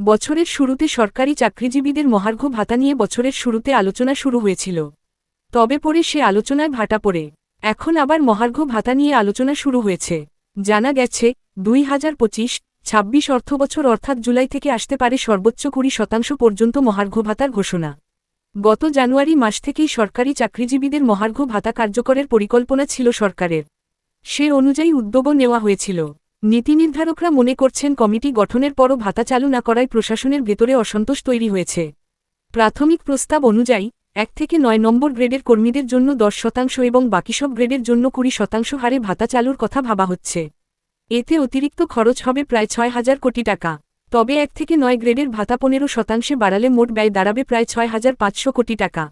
বছরের শুরুতে সরকারি চাকরিজীবীদের মহার্ঘ ভাতা নিয়ে বছরের শুরুতে আলোচনা শুরু হয়েছিল। তবে পরে সে আলোচনায় ভাটা পড়ে। এখন আবার মহার্ঘ ভাতা নিয়ে আলোচনা শুরু হয়েছে। জানা গেছে, দুই হাজার পঁচিশ ছাব্বিশ অর্থবছর অর্থাৎ জুলাই থেকে আসতে পারে সর্বোচ্চ কুড়ি শতাংশ পর্যন্ত মহার্ঘ ভাতার ঘোষণা। গত জানুয়ারি মাস থেকেই সরকারি চাকরিজীবীদের মহার্ঘ ভাতা কার্যকরের পরিকল্পনা ছিল সরকারের। সে অনুযায়ী উদ্যোগও নেওয়া হয়েছিল। নীতি নির্ধারকরা মনে করছেন কমিটি গঠনের পরও ভাতা চালু না করায় প্রশাসনের ভেতরে অসন্তোষ তৈরি হয়েছে। প্রাথমিক প্রস্তাব অনুযায়ী, এক থেকে নয় নম্বর গ্রেডের কর্মীদের জন্য দশ শতাংশ এবং বাকি সব গ্রেডের জন্য কুড়ি শতাংশ হারে ভাতা চালুর কথা ভাবা হচ্ছে। এতে অতিরিক্ত খরচ হবে প্রায় ছয় হাজার কোটি টাকা। তবে এক থেকে নয় গ্রেডের ভাতা পনেরো শতাংশে বাড়ালে মোট ব্যয় দাঁড়াবে প্রায় ছয় হাজার পাঁচশো কোটি টাকা।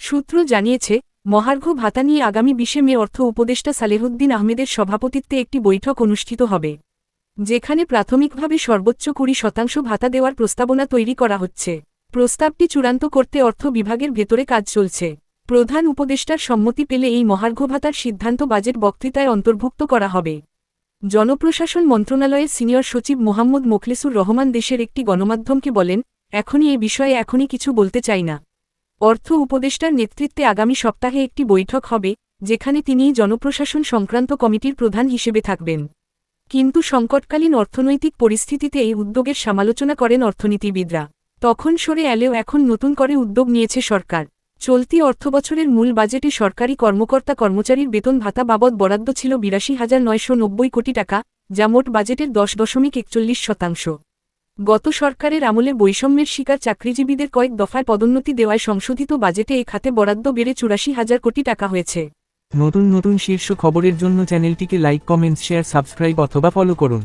সূত্র জানিয়েছে মহার্ঘ ভাতা নিয়ে আগামী বিশে মে অর্থ উপদেষ্টা সালেহুদ্দিন আহমেদের সভাপতিত্বে একটি বৈঠক অনুষ্ঠিত হবে, যেখানে প্রাথমিকভাবে সর্বোচ্চ কুড়ি শতাংশ ভাতা দেওয়ার প্রস্তাবনা তৈরি করা হচ্ছে। প্রস্তাবটি চূড়ান্ত করতে অর্থ বিভাগের ভেতরে কাজ চলছে। প্রধান উপদেষ্টার সম্মতি পেলে এই মহার্ঘ ভাতার সিদ্ধান্ত বাজেট বক্তৃতায় অন্তর্ভুক্ত করা হবে। জনপ্রশাসন মন্ত্রণালয়ের সিনিয়র সচিব মোহাম্মদ মোখলেসুর রহমান দেশের একটি গণমাধ্যমকে বলেন, এখনই এ বিষয়ে এখনই কিছু বলতে চাই না। অর্থ উপদেষ্টার নেতৃত্বে আগামী সপ্তাহে একটি বৈঠক হবে, যেখানে তিনি জনপ্রশাসন সংক্রান্ত কমিটির প্রধান হিসেবে থাকবেন। কিন্তু সংকটকালীন অর্থনৈতিক পরিস্থিতিতে এই উদ্যোগের সমালোচনা করেন অর্থনীতিবিদরা। তখন সরে এলেও এখন নতুন করে উদ্যোগ নিয়েছে সরকার। চলতি অর্থবছরের মূল বাজেটে সরকারি কর্মকর্তা কর্মচারীর বেতন ভাতা বাবদ বরাদ্দ ছিল বিরাশি হাজার নয়শো কোটি টাকা, যা মোট বাজেটের দশ দশমিক একচল্লিশ শতাংশ। গত সরকারের আমলে বৈষম্যের শিকার চাকরিজীবীদের কয়েক দফায় পদোন্নতি দেওয়ায় সংশোধিত বাজেটে এ খাতে বরাদ্দ বেড়ে চুরাশি হাজার কোটি টাকা হয়েছে। নতুন নতুন শীর্ষ খবরের জন্য চ্যানেলটিকে লাইক, কমেন্ট, শেয়ার, সাবস্ক্রাইব অথবা ফলো করুন।